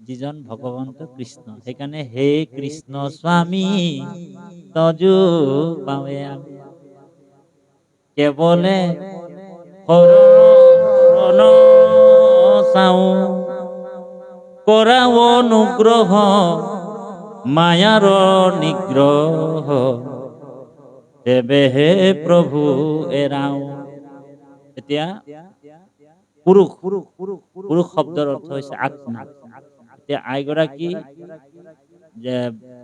যিজন ভগৱন্ত কৃষ্ণ, সেইকাৰণে হে কৃষ্ণ স্বামী, তজু পাৱে আমি। কেৱলে শৰণ চাওঁ কৰা অনুগ্ৰহ, মায়াৰ নিগ্ৰহ। তেবেহে প্ৰভু এৰাও। এতিয়া পুৰুষ পুৰুষ শব্দৰ অৰ্থ হৈছে আত্মা। এতিয়া আইগৰাকী যে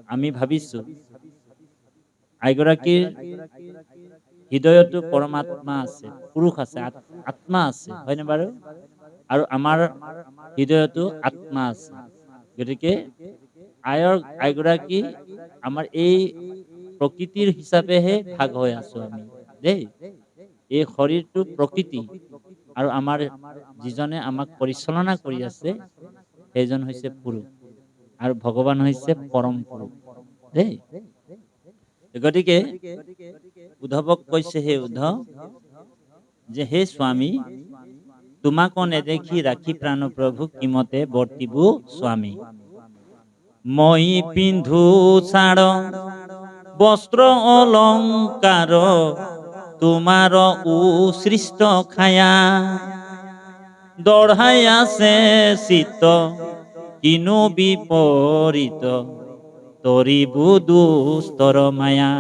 আমি ভাবিছো। আইগৰাকীৰ হৃদয়তো পৰমাত্মা আছে পুৰুষ আছে আত- আত্মা আছে হয়নে বাৰু? আৰু আমাৰ হৃদয়তো আত্মা আছে। গতিকে আয়ৰ আইগৰাকী আমাৰ এই প্ৰকৃতিৰ হিচাপেহে ভাগ হৈ আছো আমি। দেই। এই শৰীৰটো প্ৰকৃতি আৰু আমাৰ যিজনে আমাক পৰিচালনা কৰি আছে, সেইজন হৈছে পুৰুষ আৰু ভগৱান হৈছে পৰম পুৰুষ দেই? গতিকে উদ্ধৱক কৈছে হে উদ্ধৱ, যে হে স্বামী, তোমাক নেদেখি ৰাখি প্ৰাণ প্ৰভু কিমতে বৰ্তিবু স্বামী। মই পিন্ধু ছাড় বস্ত্র অলংকার তোমার উসৃষ্ট খায়া। দঢ়াই আছে চিত কিনো বিপৰীত। তৰিবু দুষ্টৰ মায়া।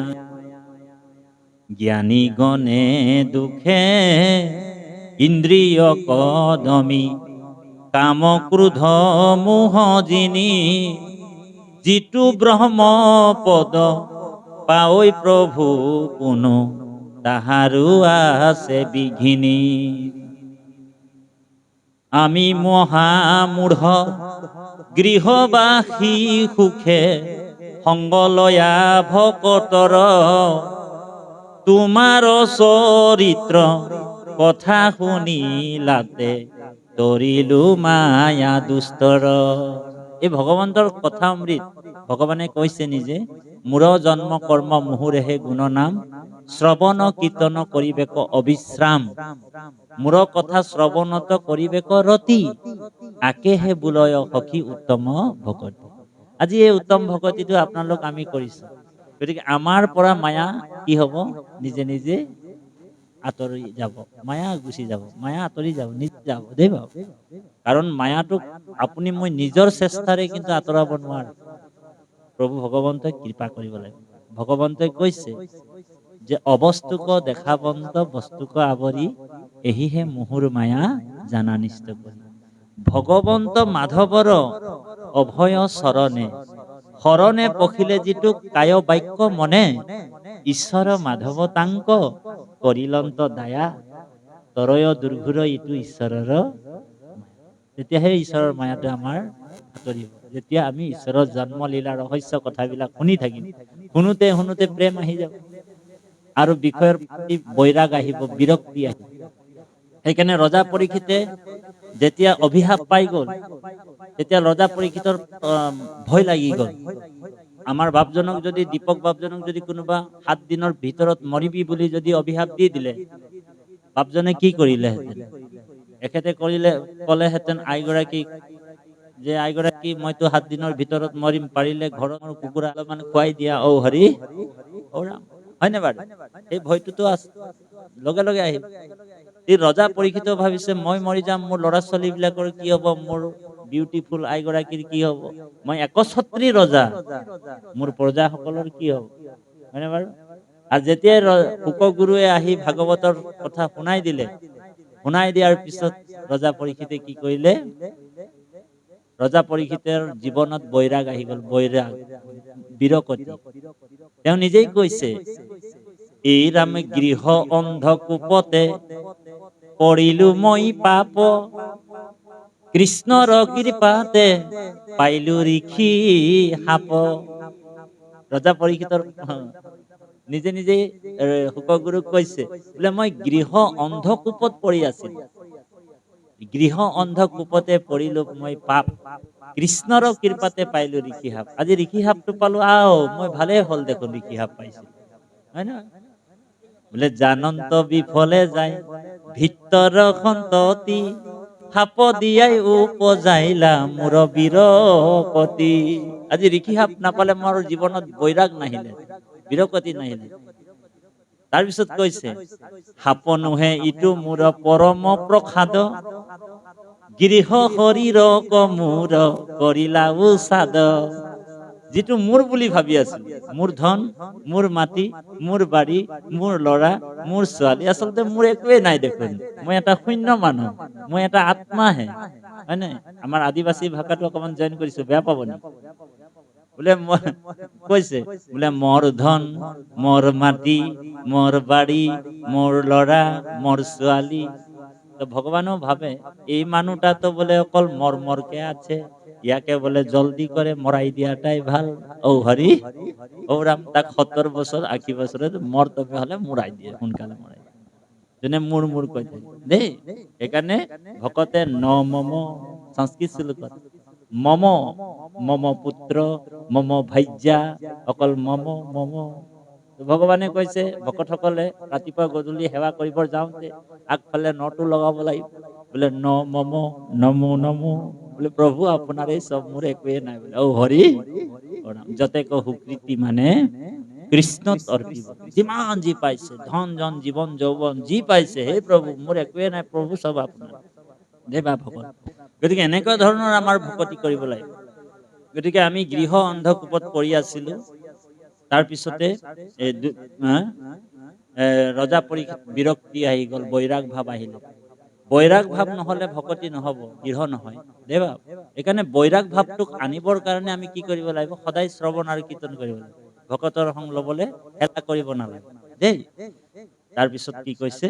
জ্ঞানী গণে দুখে, ইন্দ্ৰিয় কদমী। কাম ক্ৰোধ মোহ যিনি যিটো ব্ৰহ্ম পদ পাঐ প্ৰভু কোনো। তাহাৰো আছে বিঘিনী। আমি মহামূঢ়, গৃহবাসী সুখে সংগলয়া ভকতৰ তোমাৰ চৰিত্ৰ কথা শুনিলাতে তৰিলো মায়া দুষ্টৰ এই ভগৱন্তৰ কথা অমৃত ভগৱানে কৈছে নিজে মূৰ জন্ম কৰ্ম মুহুৰেহে গুণ নাম শ্ৰৱণ কীৰ্তন কৰিবেক অবিশ্ৰাম মূৰ কথা শ্ৰৱণত কৰিবেক ৰতি। আকেহে বোলয় সখী উত্তম ভকতি। আজি এই উত্তম ভকতিটো আপোনালোক আমি কৰিছো। গতিকে আমাৰ পৰা মায়া কি হ'ব? নিজে নিজে আঁতৰি যাব। মায়া গুচি যাব। মায়া আঁতৰি যাব। নিজে যাব। দেই বাবু কাৰণ মায়াটোক আপুনি মই নিজৰ চেষ্টাৰে কিন্তু আঁতৰাব নোৱাৰো। প্ৰভু ভগৱন্তই কৃপা কৰিব লাগে ভগৱন্তই কৈছে যে অবস্তুক দেখাবন্ত বস্তুক আৱৰি এহিহে মুহুৰ মায়া জানা নিষ্ট কৰি। ভগৱন্ত অভয় চৰণে, শৰণে পখিলে যিটো কায় বাক্য মনে, ঈশ্বৰ মাধৱ তাংক কৰিলন্ত দায়া, তৰয় দুৰ্ঘুৰ ইটো ঈশ্বৰৰ তেতিয়াহে ঈশ্বৰৰ মায়াটো আমাৰ আঁতৰিব। যেতিয়া আমি ঈশ্বৰৰ জন্ম লীলা ৰহস্য কথাবিলাক শুনি থাকিম, শুনোতে শুনোতে প্ৰেম আহি যাব। আৰু বিষয়ৰ বৈৰাগ আহিব, বিৰক্তি আহিব। সেইকাৰণে ৰজা পৰীক্ষিতে যেতিয়া অভিশাপ পাই গ'ল, তেতিয়া ৰজা পৰীক্ষিতৰ ভয় লাগি গ'ল। আমাৰ বাপজনক যদি, দীপক বাপজনক যদি কোনোবা সাত দিনৰ ভিতৰত মৰিবি বুলি যদি অভিশাপ দি দিলে, বাপজনে কি কৰিলেহেঁতেন? এখেতে কৰিলে, ক'লেহেঁতেন আইগৰাকীক যে আইগৰাকী মইতো সাত দিনৰ ভিতৰত মৰিম, পাৰিলে ঘৰৰ কুকুৰা অলপমান খুৱাই দিয়া, ঔ হৰি, ঔ ৰাম। হয়নে বাৰু এই ভয়টোতো আছে। লগে লগে আহিল এই ৰজা পৰীক্ষিত ভাবিছে, মই মৰি যাম, মোৰ ল'ৰা ছোৱালীবিলাকৰ কি হ'ব, মোৰ বিউটিফুল আইগৰাকীৰ কি হ'ব? মই একছত্ৰী ৰজা, মোৰ প্ৰজাসকলৰ কি হ'ব? হয়নে বাৰু? আৰু যেতিয়াই শুকগুৰুৱে আহি ভাগৱতৰ কথা শুনাই দিলে, শুনাই দিয়াৰ পিছত ৰজা পৰীক্ষিতে কি কৰিলে? ৰজা পৰীক্ষিতৰ জীৱনত বৈৰাগ আহি গ'ল, বৈৰাগ, বিৰকতি। তেওঁ নিজেই কৈছে এই গৃহ অন্ধকূপতে পৰিলো মই পাপ। কৃষ্ণৰ কৃপাতে পাইলো ঋষি সাপ ৰজা পৰীক্ষিতৰ নিজে নিজে শুকগুৰুক কৈছে, বোলে, মই গৃহ অন্ধকূপত পৰি আছিলো গৃহ অন্ধকূপতে পৰিলো মই পাপ। কৃষ্ণৰ কৃপাতে পাইলো ঋষি সাপ আজি ঋষি সাপটো পালো, আও, মই ভালেই হ'ল দেখোন ঋষি সাপ পাইছো। হয় নহয়? বোলে, জানন্ত বিফলে যায় ভিতৰ সন্ততি সাপ দিয়াই উপজাইলা মোৰ বীৰকতি আজি ঋষি সাপ নাপালে মোৰ জীৱনত বৈৰাগ নাহিলে, বীৰকতি নাহিলে। তাৰপিছত কৈছে সাপ নোহে ইটো মোৰ পৰম প্ৰসাদ। গৃহ শৰীৰ কমূৰ কৰিলা উচাদ যিটো মোৰ বুলি ভাবি আছো, মোৰ ধন, মোৰ মাটি, মোৰ বাৰী, মোৰ ল'ৰা, মোৰ ছোৱালী, আচলতে মোৰ একোৱেই নাই দেখোন। মই এটা শূন্য মানুহ, মই এটা আত্মাহে। হয় নাই? আমাৰ আদিবাসী ভাষাটো অকণমান জইন কৰিছো, বেয়া পাব নেকি বোলে কৈছে, বোলে মোৰ ধন, মোৰ মাটি, মোৰ বাৰী, মোৰ ল'ৰা, মোৰ ছোৱালী। তো ভগৱানও ভাবে, এই মানুহটা তো বলে অকল মর মরকে আছে ইয়াকে বলে জলদি করে মরাই দিয়াটাই ভালো। ও হরি, ও রাম, তাক সত্তর বছর, আশী বছরে মর্তব্য হলে মৰাই দিয়ে, সোনকালে দিয়ে। যোনে মূৰ মূৰ কৈ থাকে দেই সেইকাৰণে ভকতে ন মম সংস্কৃত শ্লোকত মম মম পুত্ৰ মম ভাজ্যা অকল মম মম। ভগৱানে কৈছে ভকতসকলে ৰাতিপুৱা গধূলি সেৱা কৰিব যাওঁতে আগফালে নটো লগাব লাগিব। বোলে ন মম, নমো নমো। বোলে প্ৰভু আপোনাৰ এই চব মোৰ একোৱে নাই বোলে। হৰি প্ৰণাম যতেক সুকৃতি মানে কৃষ্ণত অৰ্পিব যিমান যি পাইছে ধন জন জীৱন যৌৱন যি পাইছে হে প্ৰভু মোৰ একোৱে নাই প্ৰভু চব আপোনাৰ দেৱা ভকত গতিকে এনেকুৱা ধৰণৰ আমাৰ ভকতি কৰিব লাগিব গতিকে আমি গৃহ অন্ধকূপত পৰি আছিলো। হা? এ, ৰজা পৰীক্ষিত বিৰক্তি আহি গ'ল বৈৰাগ ভাৱ আহিলে। বৈৰাগ ভাৱ নহলে ভকতি নহব গৃহ নহয়। দেৱা সেইকাৰণে বৈৰাগ ভাৱটোক আনিবৰ কাৰণে আমি কি কৰিব লাগিব? সদায় শ্ৰৱণ আৰু কীৰ্তন কৰিব লাগিব। ভকতৰ সং লবলৈ হেলা কৰিব নালাগে। দেই তাৰপিছত কি কৈছে?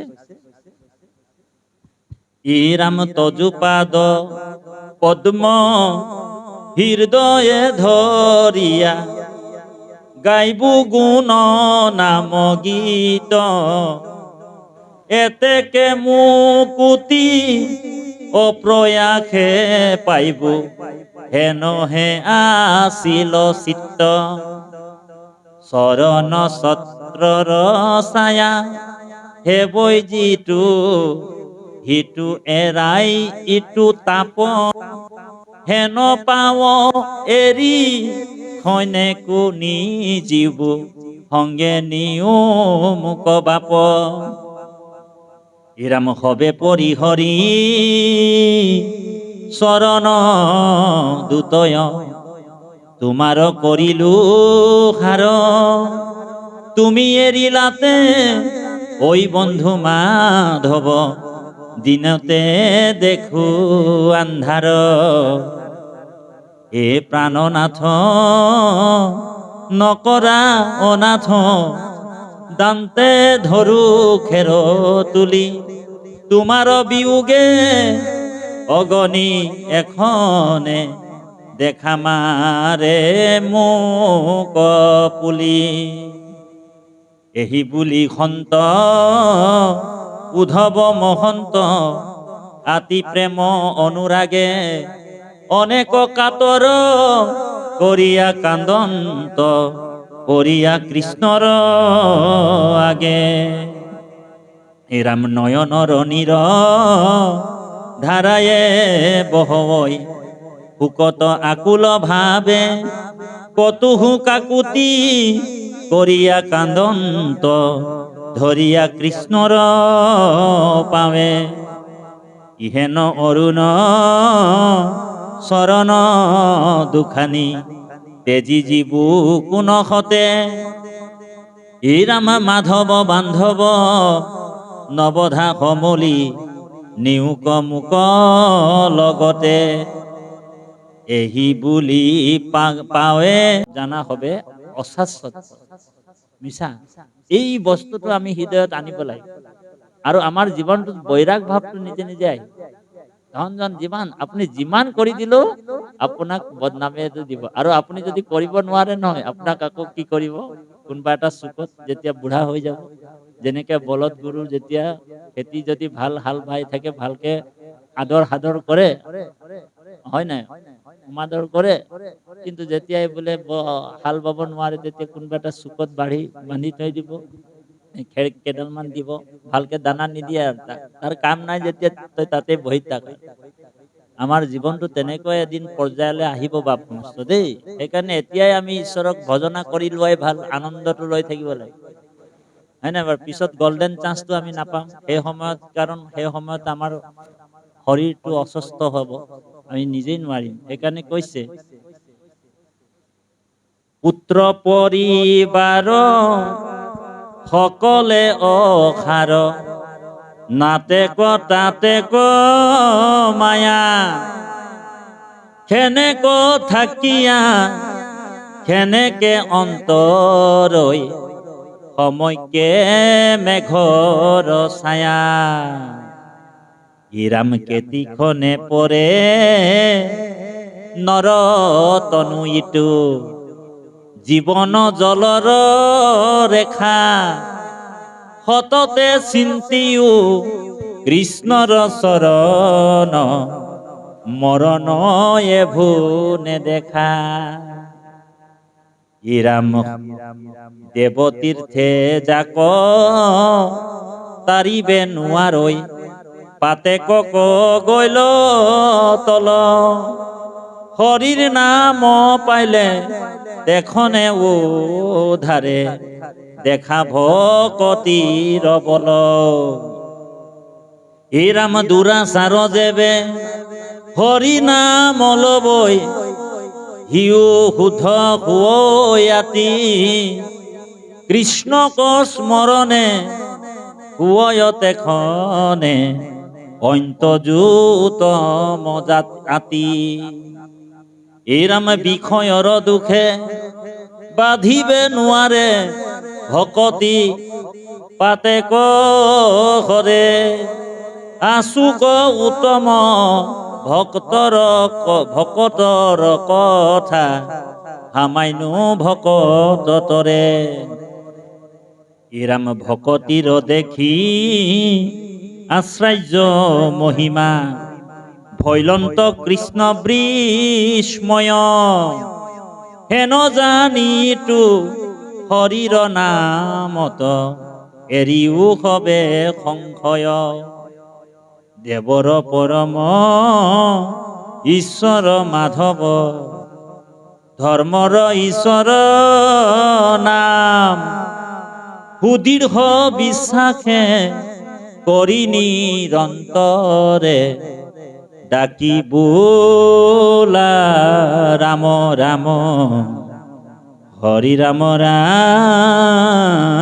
ইৰাম তজুপাদ পদ্ম হৃদয়ে ধৰিয়া, গাইবু গুণ নাম গীত। এতেকে মুকুতি অপ্ৰয়াসে পাইব? হেনহে আছিল চিত্ত চৰণ ছত্ৰৰ ছায়া হেবৈ যিটো সিটো এৰাই ইটো তাপ। হেন পাৱ এৰি খনেকো নিজিব সংগে নিও মোক বাপ। ইৰাম হবে পৰিহৰি চৰণ দুতয়, তোমার করিলু হার। তুমি এরিলাতে ওই বন্ধু মাধব, দিনতে দেখু আন্ধার। এ প্রাণনাথ, নকরা অনাথ দান্তে ধরু খের তুলি। তোমার বিয়োগে অগণি এখনে দেখা মারে মোক পুলি। এহি বুলি সন্ত উধৱ মহন্ত, আতি প্ৰেম অনুৰাগে অনেক কাতৰ কৰিয়া কান্দন্ত। কৰিয়া কৃষ্ণৰ আগে। হে রাম নয়নর নীর ধারায়ে বহই হুকত আকুল ভাবে, কতুহু কাকুতি করিয়া কান্দন্ত, ধরিয়া কৃষ্ণর পাবে। ইহেন অরুণ শরণ দুখানি তেজি জীবু কোন হতে ই ৰামা মাধৱ বান্ধৱ, নৱধা সমলি নিউক মুক লগতে। এহি বুলি পাৱে জানা হবে অশাশ্বত মিছা, এই বস্তুটো আমি হৃদয়ত আনিব লাগিব আৰু আমাৰ জীৱনটোত বৈৰাগ ভাৱটো নিজে নিজে আহিব ধন জন যিমান আপুনি যিমান কৰি দিলেও আপোনাক বদনামে দিব। আৰু আপুনি যদি কৰিব নোৱাৰে নহয়, আপোনাক আকৌ কি কৰিব? কোনোবা এটা চুকত যেতিয়া বুঢ়া হৈ যাব, যেনেকে বলদ গৰু যেতিয়া খেতি যদি ভালো হাল বাই থাকে, ভালকে আদৰ সাদৰ কৰে, হয় নাই? সমাদৰ কৰে, কিন্তু যেতিয়াই বোলে হাল বাব নোৱাৰে, তেতিয়া কোনোবা এটা চুকত বাঢ়ি বান্ধি থৈ দিব। খেৰ কেইডালমান দিব, ভালকে দানা নিদিয়ে, তাৰ কাম নাই যেতিয়া তই তাতে বহি থাক। আমাৰ জীৱনটো তেনেকৈ এদিন পৰ্যায়লৈ আহিব বাপ সমস্ত দেই। সেইকাৰণে এতিয়াই আমি ঈশ্বৰক ভজনা কৰি লোৱাই ভালো, আনন্দটো লৈ থাকিব লাগে। হয় বাৰু? পিছত গল্ডেন চান্সটো আমি নাপাম। সেই সময়ত, কাৰণ সেই সময়ত আমাৰ শৰীৰটো অসুস্থ হ'ব। আমি নিজেই নোৱাৰিম। সেইকাৰণে কৈছে, পুত্ৰ পৰিবাৰ সকলে অসাৰ নাতে ক ক, মায়া। সেনেক থাকিয়া। সেনেকে অন্তৰৈ। সময়কে মেঘৰ ছায়া। ইৰাম কেতিখনে পৰে। নৰ তনু ইটো জীৱন জলৰ ৰেখা সততে চিন্তিও কৃষ্ণৰ চৰণ। মৰণ এভো নেদেখা। ইৰাম দেৱতীৰ্থে যাক তাৰিবে নোৱাৰৈ পাতে কক গৈল তল। হৰিৰ নাম পাইলে দেখনে ও ধাৰে দেখা ভকতিৰ বল এই রাম দুরাচার দেবে হরি নাম লবই। হিউ শুদ্ধ হুয়াতি কৃষ্ণ স্মরণে হুয়তে খনে অন্তযুত মজাত আতি। এই রাম বিষয়ৰ দুখে বাঁধিবে নোৱাৰে ভকতি পাতে কৰে আশুক উত্তম ভক্তৰ ক- ভকতৰ কথা, হামাইনো ভকত তৰে ইৰাম ভকতিৰ দেখি আশ্চৰ্য মহিমা। ভৈলন্ত কৃষ্ণ বৃষ্ময়। হেন জানিতো হৰিৰ নামত, এৰিও হবে সংশয় দেৱৰ পৰম ঈশ্বৰ মাধৱ, ধৰ্মৰ ঈশ্বৰ নাম। সুদীৰ্ঘ বিশ্বাসে কৰি নিৰন্তৰে ডাকি বোলা রাম। ৰাম হৰি রাম। ৰাম